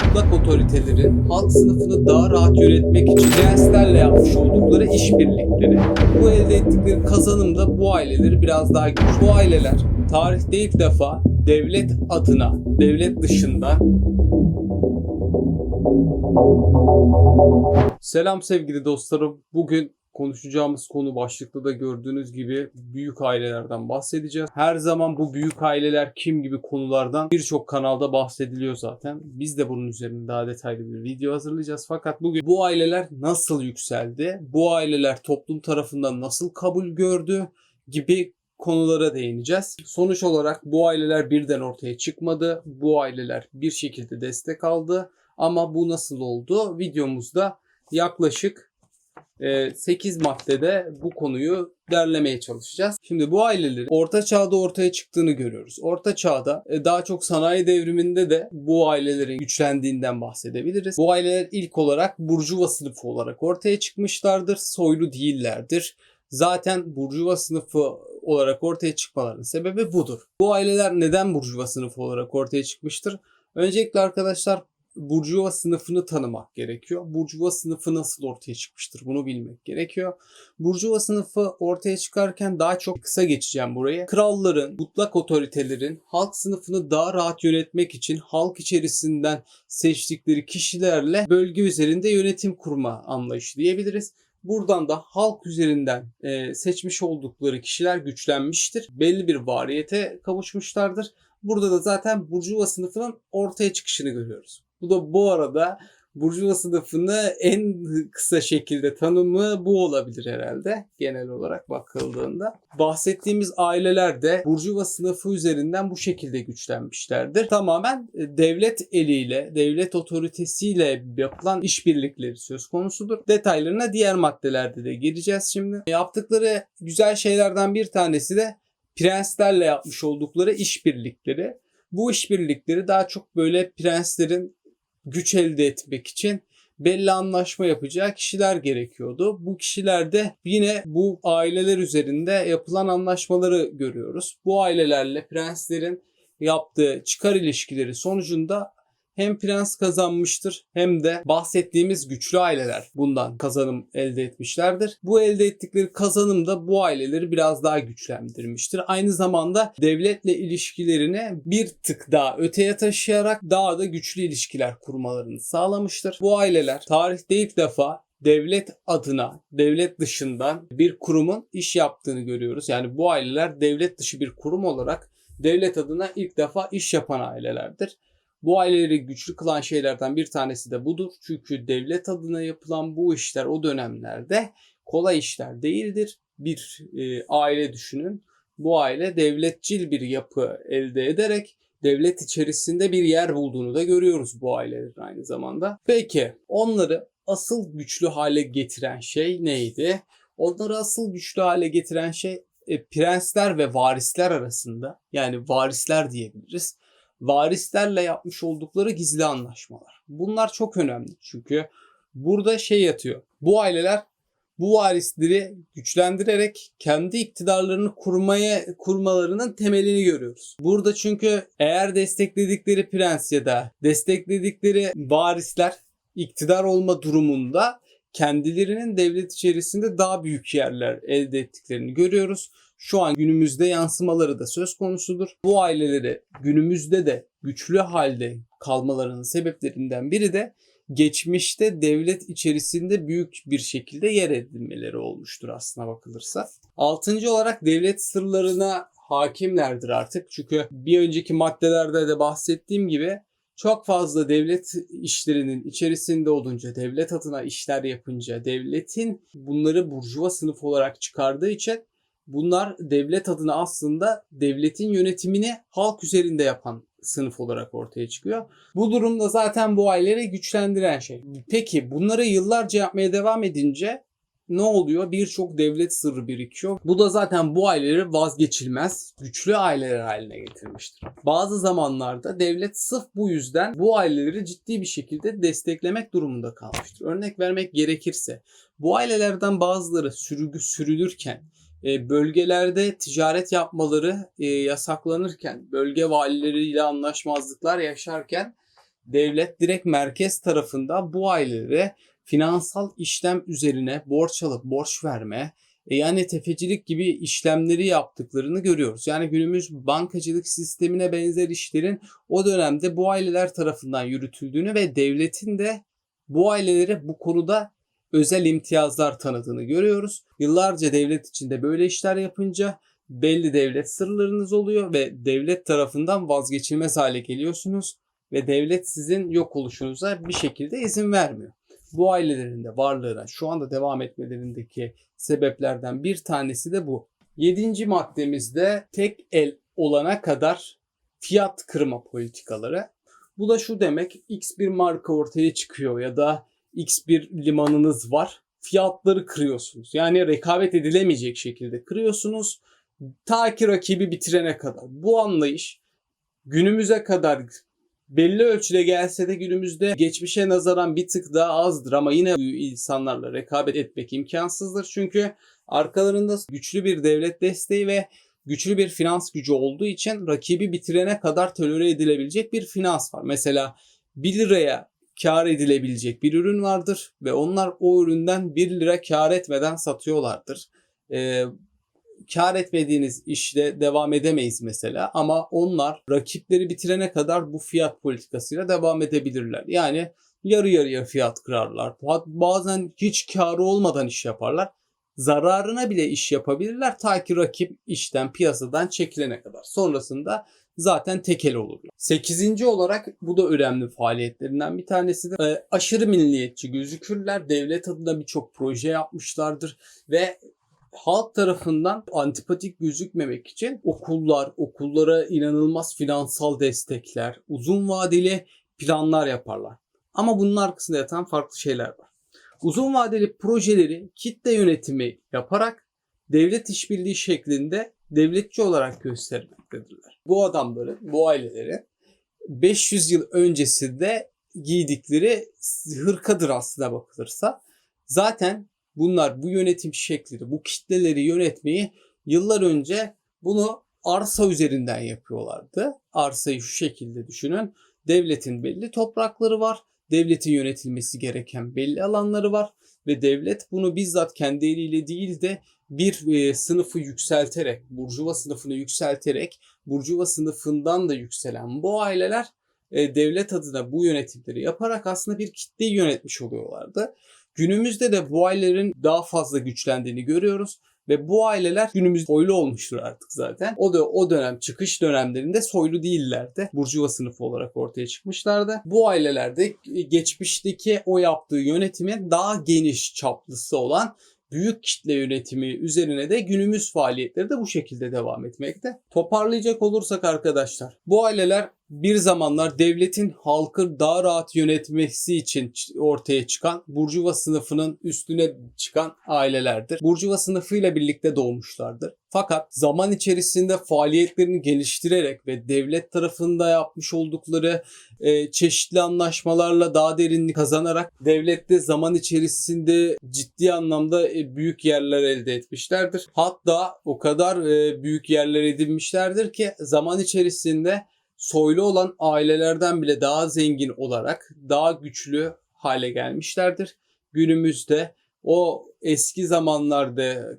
mutlak otoritelerin halk sınıfını daha rahat yönetmek için prenslerle yapmış oldukları işbirlikleri. Bu elde ettikleri kazanım da bu aileleri biraz daha güçlü. Bu aileler tarihte ilk defa devlet adına, devlet dışından Selam sevgili dostlarım. Bugün konuşacağımız konu başlıkta da gördüğünüz gibi büyük ailelerden bahsedeceğiz. Her zaman bu büyük aileler kim gibi konulardan birçok kanalda bahsediliyor zaten. Biz de bunun üzerine daha detaylı bir video hazırlayacağız. Fakat bugün bu aileler nasıl yükseldi? Bu aileler toplum tarafından nasıl kabul gördü? gibi konulara değineceğiz. Sonuç olarak bu aileler birden ortaya çıkmadı. Bu aileler bir şekilde destek aldı. Ama bu nasıl oldu? Videomuzda yaklaşık 8 maddede bu konuyu derlemeye çalışacağız. Şimdi bu ailelerin orta çağda ortaya çıktığını görüyoruz. Orta çağda e, daha çok sanayi devriminde de bu ailelerin güçlendiğinden bahsedebiliriz. Bu aileler ilk olarak burjuva sınıfı olarak ortaya çıkmışlardır. Soylu değillerdir. Zaten burjuva sınıfı olarak ortaya çıkmalarının sebebi budur. Bu aileler neden burjuva sınıfı olarak ortaya çıkmıştır? Öncelikle arkadaşlar Burjuva sınıfını tanımak gerekiyor. Burjuva sınıfı nasıl ortaya çıkmıştır bunu bilmek gerekiyor. Burjuva sınıfı ortaya çıkarken daha çok kısa geçeceğim burayı. Kralların, mutlak otoritelerin halk sınıfını daha rahat yönetmek için halk içerisinden seçtikleri kişilerle bölge üzerinde yönetim kurma anlayışı diyebiliriz. Buradan da halk üzerinden e, seçmiş oldukları kişiler güçlenmiştir. Belli bir variyete kavuşmuşlardır. Burada da zaten Burjuva sınıfının ortaya çıkışını görüyoruz. Bu da bu arada Burjuva sınıfını en kısa şekilde tanımı bu olabilir herhalde genel olarak bakıldığında. Bahsettiğimiz aileler de Burjuva sınıfı üzerinden bu şekilde güçlenmişlerdir. Tamamen e, devlet eliyle, devlet otoritesiyle yapılan işbirlikleri söz konusudur. Detaylarına diğer maddelerde de gireceğiz şimdi. Yaptıkları güzel şeylerden bir tanesi de prenslerle yapmış oldukları işbirlikleri. Bu işbirlikleri daha çok böyle prenslerin güç elde etmek için belli anlaşma yapacağı kişiler gerekiyordu. Bu kişilerde yine bu aileler üzerinde yapılan anlaşmaları görüyoruz. Bu ailelerle prenslerin yaptığı çıkar ilişkileri sonucunda hem prens kazanmıştır hem de bahsettiğimiz güçlü aileler bundan kazanım elde etmişlerdir. Bu elde ettikleri kazanım da bu aileleri biraz daha güçlendirmiştir. Aynı zamanda devletle ilişkilerini bir tık daha öteye taşıyarak daha da güçlü ilişkiler kurmalarını sağlamıştır. Bu aileler tarihte ilk defa devlet adına, devlet dışından bir kurumun iş yaptığını görüyoruz. Yani bu aileler devlet dışı bir kurum olarak devlet adına ilk defa iş yapan ailelerdir. Bu aileleri güçlü kılan şeylerden bir tanesi de budur. Çünkü devlet adına yapılan bu işler o dönemlerde kolay işler değildir. Bir e, aile düşünün. Bu aile devletçil bir yapı elde ederek devlet içerisinde bir yer bulduğunu da görüyoruz bu ailelerin aynı zamanda. Peki onları asıl güçlü hale getiren şey neydi? Onları asıl güçlü hale getiren şey e, prensler ve varisler arasında yani varisler diyebiliriz varislerle yapmış oldukları gizli anlaşmalar. Bunlar çok önemli çünkü burada şey yatıyor. Bu aileler bu varisleri güçlendirerek kendi iktidarlarını kurmaya kurmalarının temelini görüyoruz. Burada çünkü eğer destekledikleri prens ya da destekledikleri varisler iktidar olma durumunda kendilerinin devlet içerisinde daha büyük yerler elde ettiklerini görüyoruz. Şu an günümüzde yansımaları da söz konusudur. Bu aileleri günümüzde de güçlü halde kalmalarının sebeplerinden biri de geçmişte devlet içerisinde büyük bir şekilde yer edinmeleri olmuştur aslına bakılırsa. Altıncı olarak devlet sırlarına hakimlerdir artık. Çünkü bir önceki maddelerde de bahsettiğim gibi çok fazla devlet işlerinin içerisinde olunca, devlet adına işler yapınca, devletin bunları burjuva sınıf olarak çıkardığı için bunlar devlet adına aslında devletin yönetimini halk üzerinde yapan sınıf olarak ortaya çıkıyor. Bu durumda zaten bu aileleri güçlendiren şey. Peki bunları yıllarca yapmaya devam edince ne oluyor? Birçok devlet sırrı birikiyor. Bu da zaten bu aileleri vazgeçilmez, güçlü aileler haline getirmiştir. Bazı zamanlarda devlet sırf bu yüzden bu aileleri ciddi bir şekilde desteklemek durumunda kalmıştır. Örnek vermek gerekirse bu ailelerden bazıları sürgü sürülürken e, bölgelerde ticaret yapmaları e, yasaklanırken, bölge valileriyle anlaşmazlıklar yaşarken devlet direkt merkez tarafından bu ailelere finansal işlem üzerine borç alıp borç verme, e, yani tefecilik gibi işlemleri yaptıklarını görüyoruz. Yani günümüz bankacılık sistemine benzer işlerin o dönemde bu aileler tarafından yürütüldüğünü ve devletin de bu ailelere bu konuda özel imtiyazlar tanıdığını görüyoruz. Yıllarca devlet içinde böyle işler yapınca belli devlet sırlarınız oluyor ve devlet tarafından vazgeçilmez hale geliyorsunuz ve devlet sizin yok oluşunuza bir şekilde izin vermiyor. Bu ailelerin de varlığına şu anda devam etmelerindeki sebeplerden bir tanesi de bu. Yedinci maddemizde tek el olana kadar fiyat kırma politikaları. Bu da şu demek X bir marka ortaya çıkıyor ya da X bir limanınız var. Fiyatları kırıyorsunuz. Yani rekabet edilemeyecek şekilde kırıyorsunuz. Ta ki rakibi bitirene kadar. Bu anlayış günümüze kadar belli ölçüde gelse de günümüzde geçmişe nazaran bir tık daha azdır ama yine insanlarla rekabet etmek imkansızdır. Çünkü arkalarında güçlü bir devlet desteği ve güçlü bir finans gücü olduğu için rakibi bitirene kadar tolere edilebilecek bir finans var. Mesela 1 liraya kar edilebilecek bir ürün vardır ve onlar o üründen 1 lira kar etmeden satıyorlardır. Ee, kar etmediğiniz işte devam edemeyiz mesela ama onlar rakipleri bitirene kadar bu fiyat politikasıyla devam edebilirler. Yani yarı yarıya fiyat kırarlar. Bazen hiç karı olmadan iş yaparlar. Zararına bile iş yapabilirler ta ki rakip işten piyasadan çekilene kadar. Sonrasında zaten tekel olurlar. Sekizinci olarak bu da önemli faaliyetlerinden bir tanesidir. E, aşırı milliyetçi gözükürler. Devlet adına birçok proje yapmışlardır ve halk tarafından antipatik gözükmemek için okullar, okullara inanılmaz finansal destekler, uzun vadeli planlar yaparlar. Ama bunun arkasında yatan farklı şeyler var. Uzun vadeli projeleri kitle yönetimi yaparak devlet işbirliği şeklinde devletçi olarak göstermektedirler. Bu adamları, bu aileleri 500 yıl öncesinde giydikleri hırkadır aslında bakılırsa. Zaten bunlar bu yönetim şekli, bu kitleleri yönetmeyi yıllar önce bunu arsa üzerinden yapıyorlardı. Arsayı şu şekilde düşünün. Devletin belli toprakları var. Devletin yönetilmesi gereken belli alanları var ve devlet bunu bizzat kendi eliyle değil de bir e, sınıfı yükselterek, burjuva sınıfını yükselterek, burjuva sınıfından da yükselen bu aileler e, devlet adına bu yönetimleri yaparak aslında bir kitleyi yönetmiş oluyorlardı. Günümüzde de bu ailelerin daha fazla güçlendiğini görüyoruz. Ve bu aileler günümüz soylu olmuştur artık zaten. O da o dönem çıkış dönemlerinde soylu değillerdi. Burjuva sınıfı olarak ortaya çıkmışlardı. Bu ailelerde geçmişteki o yaptığı yönetimin daha geniş çaplısı olan büyük kitle yönetimi üzerine de günümüz faaliyetleri de bu şekilde devam etmekte. Toparlayacak olursak arkadaşlar bu aileler bir zamanlar devletin halkı daha rahat yönetmesi için ortaya çıkan Burjuva sınıfının üstüne çıkan ailelerdir. Burjuva sınıfıyla birlikte doğmuşlardır. Fakat zaman içerisinde faaliyetlerini geliştirerek ve devlet tarafında yapmış oldukları e, çeşitli anlaşmalarla daha derinlik kazanarak devlette zaman içerisinde ciddi anlamda e, büyük yerler elde etmişlerdir. Hatta o kadar e, büyük yerler edinmişlerdir ki zaman içerisinde soylu olan ailelerden bile daha zengin olarak daha güçlü hale gelmişlerdir. Günümüzde o eski zamanlarda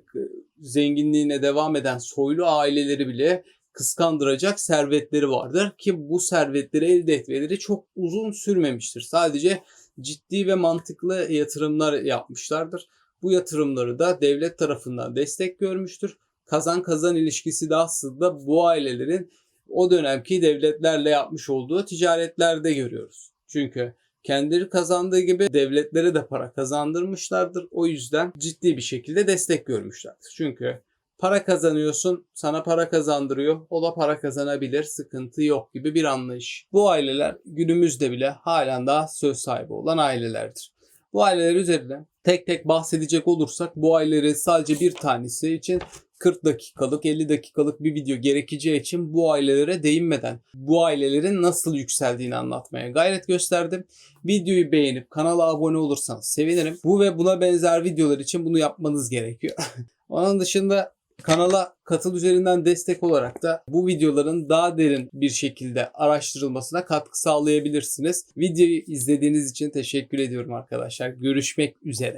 zenginliğine devam eden soylu aileleri bile kıskandıracak servetleri vardır ki bu servetleri elde etmeleri çok uzun sürmemiştir. Sadece ciddi ve mantıklı yatırımlar yapmışlardır. Bu yatırımları da devlet tarafından destek görmüştür. Kazan kazan ilişkisi de aslında bu ailelerin o dönemki devletlerle yapmış olduğu ticaretlerde görüyoruz. Çünkü kendileri kazandığı gibi devletlere de para kazandırmışlardır. O yüzden ciddi bir şekilde destek görmüşlerdir. Çünkü para kazanıyorsun, sana para kazandırıyor, o da para kazanabilir, sıkıntı yok gibi bir anlayış. Bu aileler günümüzde bile halen daha söz sahibi olan ailelerdir. Bu aileler üzerinde tek tek bahsedecek olursak bu aileleri sadece bir tanesi için 40 dakikalık 50 dakikalık bir video gerekeceği için bu ailelere değinmeden bu ailelerin nasıl yükseldiğini anlatmaya gayret gösterdim. Videoyu beğenip kanala abone olursanız sevinirim. Bu ve buna benzer videolar için bunu yapmanız gerekiyor. Onun dışında Kanala katıl üzerinden destek olarak da bu videoların daha derin bir şekilde araştırılmasına katkı sağlayabilirsiniz. Videoyu izlediğiniz için teşekkür ediyorum arkadaşlar. Görüşmek üzere.